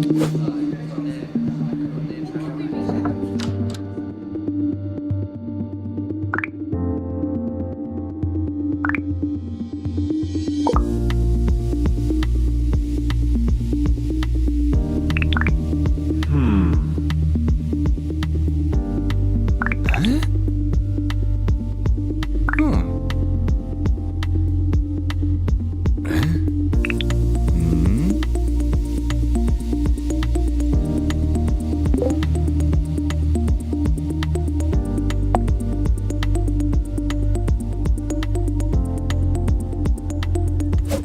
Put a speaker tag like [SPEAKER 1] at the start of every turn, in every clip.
[SPEAKER 1] Bye.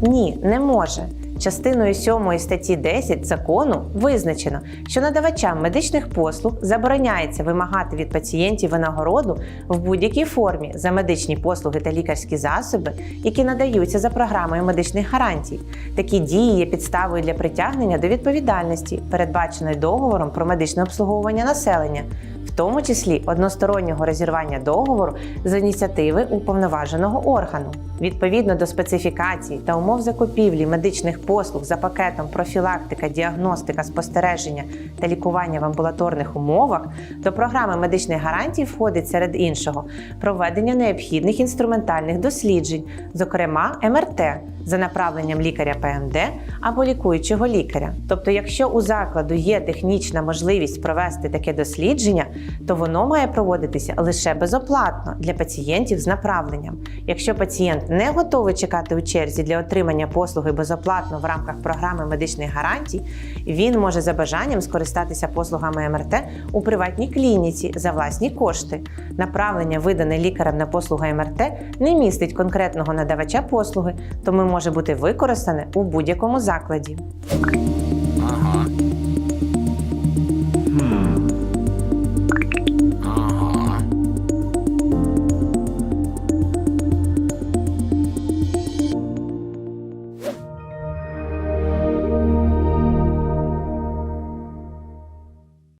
[SPEAKER 1] Ні, не може. Частиною 7 статті 10 закону визначено, що надавачам медичних послуг забороняється вимагати від пацієнтів винагороду в будь-якій формі за медичні послуги та лікарські засоби, які надаються за програмою медичних гарантій. Такі дії є підставою для притягнення до відповідальності, передбаченої договором про медичне обслуговування населення, в тому числі одностороннього розірвання договору з ініціативи уповноваженого органу. Відповідно до специфікацій та умов закупівлі медичних послуг за пакетом профілактика, діагностика, спостереження та лікування в амбулаторних умовах, до програми медичних гарантій входить серед іншого проведення необхідних інструментальних досліджень, зокрема МРТ, за направленням лікаря ПМД або лікуючого лікаря. Тобто, якщо у закладу є технічна можливість провести таке дослідження, то воно має проводитися лише безоплатно для пацієнтів з направленням. Якщо пацієнт не готовий чекати у черзі для отримання послуги безоплатно в рамках програми медичних гарантій, він може за бажанням скористатися послугами МРТ у приватній клініці за власні кошти. Направлення, видане лікарем на послугу МРТ, не містить конкретного надавача послуги, тому може бути використане у будь-якому закладі.